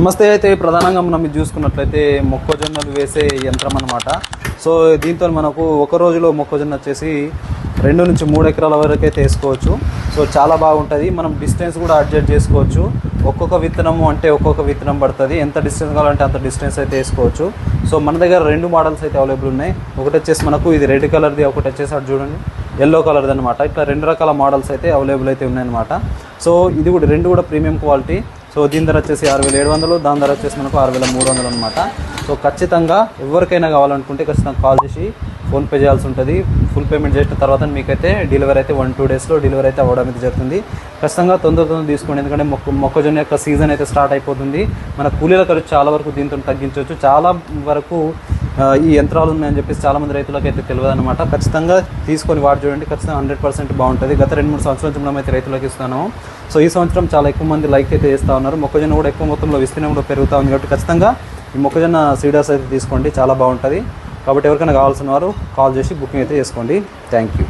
నమస్తే అయితే ప్రధానంగా మనం చూసుకున్నట్లయితే మొక్కజొన్నలు వేసే యంత్రం అనమాట సో దీంతో మనకు ఒక రోజులో మొక్కజొన్న వచ్చేసి రెండు నుంచి మూడు ఎకరాల వరకు అయితే వేసుకోవచ్చు. సో చాలా బాగుంటుంది. మనం డిస్టెన్స్ కూడా అడ్జస్ట్ చేసుకోవచ్చు. ఒక్కొక్క విత్తనము అంటే ఒక్కొక్క విత్తనం పడుతుంది. ఎంత డిస్టెన్స్ కావాలంటే అంత డిస్టెన్స్ అయితే వేసుకోవచ్చు. సో మన దగ్గర రెండు మోడల్స్ అయితే అవైలబుల్ ఉన్నాయి. ఒకటి వచ్చేసి మనకు ఇది రెడ్ కలర్ది ఒకటి వచ్చేసి అటు చూడండి ఎల్లో కలర్ది అనమాట ఇట్లా రెండు రకాల మోడల్స్ అయితే అవైలబుల్ అయితే ఉన్నాయన్నమాట. సో ఇది కూడా రెండు కూడా ప్రీమియం క్వాలిటీ. సో దీని ధర వచ్చేసి ఆరు వేల ఏడు వందలు దాని ధర వచ్చేసి మనకు ఆరు వేల మూడు వందలు అనమాట సో ఖచ్చితంగా ఎవరికైనా కావాలనుకుంటే ఖచ్చితంగా కాల్ చేసి ఫోన్పే చేయాల్సి ఉంటుంది. ఫుల్ పేమెంట్ చేసిన తర్వాత మీకైతే డెలివరీ అయితే వన్ టూ డేస్లో డెలివరీ అయితే అవ్వడం అయితే జరుగుతుంది. ఖచ్చితంగా తొందర తొందర తీసుకోండి. ఎందుకంటే మొక్క మొక్కజొన్న యొక్క సీజన్ అయితే స్టార్ట్ అయిపోతుంది. మన కూలీల ఖర్చు చాలా వరకు దీంతో తగ్గించవచ్చు. చాలా వరకు ఈ యంత్రాలు ఉన్నాయని చెప్పేసి చాలా మంది రైతులకు అయితే తెలియదు అనమాట ఖచ్చితంగా తీసుకొని వాడు చూడండి. ఖచ్చితంగా హండ్రెడ్ పర్సెంట్ బాగుంటుంది. గత రెండు మూడు సంవత్సరాల నుంచి మనం అయితే రైతులకు ఇస్తున్నాము. సో ఈ సంవత్సరం చాలా ఎక్కువ మంది లైక్ అయితే చేస్తూ ఉన్నారు. మొక్కజొన్న కూడా ఎక్కువ మొత్తంలో విస్తీర్ణం కూడా పెరుగుతూ ఉంది కాబట్టి ఖచ్చితంగా ఈ మొక్కజొన్న సీడర్స్ అయితే తీసుకోండి చాలా బాగుంటుంది. కాబట్టి ఎవరికైనా కావాల్సిన వారు కాల్ చేసి బుకింగ్ అయితే చేసుకోండి. Thank you.